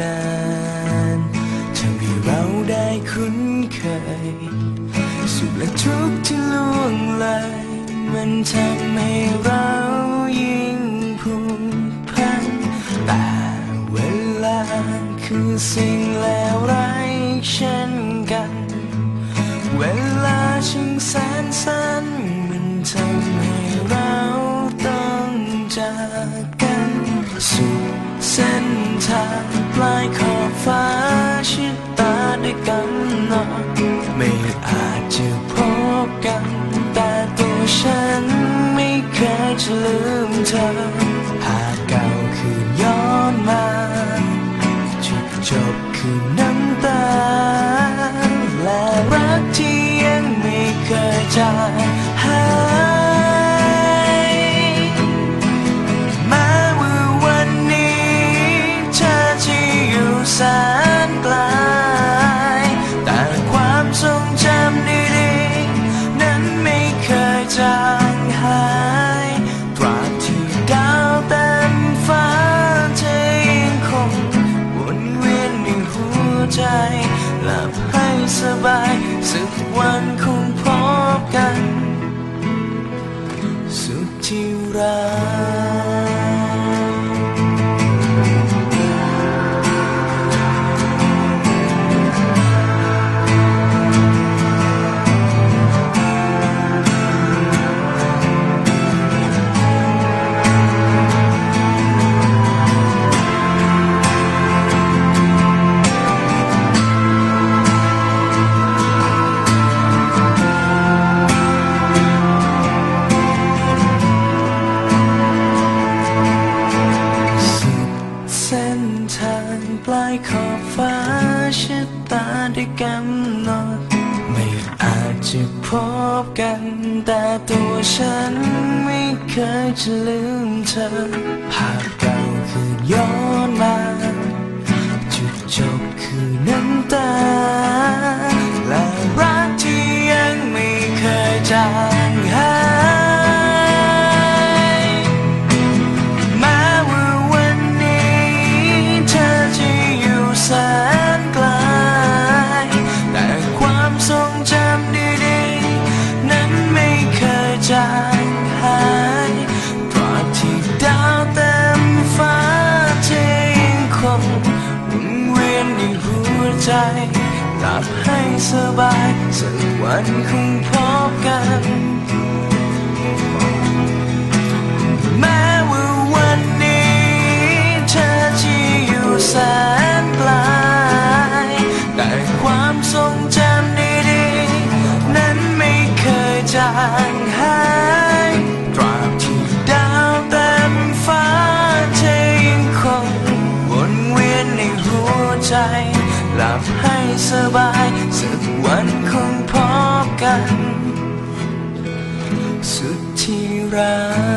นานทำให้เราได้คุ้นเคย สุขและทุกข์ที่ล่วงเลยมันทำให้เรายิ่งผูกพันแต่เวลาคือสิ่งแล้วไร้เช่นกัน เวลาช่างแสนสั้นมันทำให้เราต้องจากกันสู่เส้นทางายขอบฟ้าชิดตาด้วยกำหนดไม่อาจจะพบกัน แต่ตัวฉันไม่เคยจะลืมเธอ หากเก่าคืนย้อนมาจุดจบคือน้ำตา และรักที่ยังไม่เคยจาง สักวันคงพบกัน สุดที่รัก พบกันแต่ตัวฉันไม่เคยจะลืมเธอภาพเก่าคือย้อนมา บให้สบายสักวันคงพบกัน แม้ว่าวันนี้เธอจะอยู่แสนไกลแต่ความทรงจำดีๆ นั้นไม่เคยจางหายตราบที่ดาวเต็มฟ้าเธอยังคงวนเวียนในหัวใจหลับให้ สบายสักวันคงพบกัน สุดที่รัก